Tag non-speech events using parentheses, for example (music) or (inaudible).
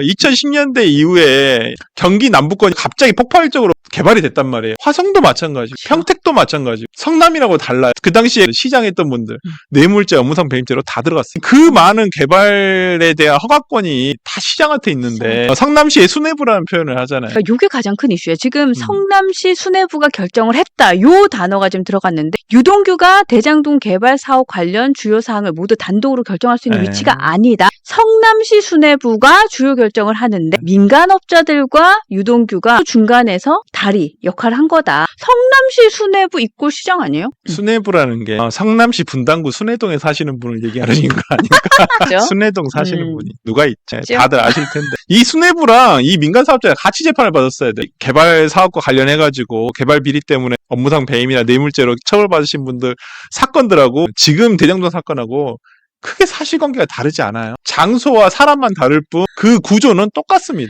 2010년대 이후에 경기 남부권이 갑자기 폭발적으로 개발이 됐단 말이에요. 화성도 마찬가지고 평택도 마찬가지고 성남이라고 달라요. 그 당시에 시장했던 분들 뇌물죄, 업무상 배임죄로 다 들어갔어요. 그 많은 개발에 대한 허가권이 다 시장한테 있는데 어, 성남시의 수뇌부라는 표현을 하잖아요. 그러니까 이게 가장 큰 이슈예요. 음. 지금 성남시 수뇌부가 결정을 했다. 요 단어가 지금 들어갔는데 유동규가 대장동 개발 사업 관련 주요 사항을 모두 단독으로 결정할 수 있는 네. 위치가 아니다. 성남시 수뇌부가 주요 결정을 하는데 민간업자들과 유동규가 중간에서 다리 역할을 한 거다. 성남시 수뇌부 이꼴 시장 아니에요? 수뇌부라는 게 어, 성남시 분당구 수뇌동에 사시는 분을 얘기하는 거 아닌가? (laughs) 수뇌동 사시는 음. 분이 누가 있지? 그죠? 다들 아실 텐데 이 수뇌부랑 이 민간 사업자가 같이 재판을 받았어야 돼. 개발 사업과 관련해 가지고 개발 비리 때문에 업무상 배임이나 뇌물죄로 처벌받으신 분들 사건들하고 지금 대장동 사건하고 크게 사실관계가 다르지 않아요. 장소와 사람만 다를 뿐 그 구조는 똑같습니다.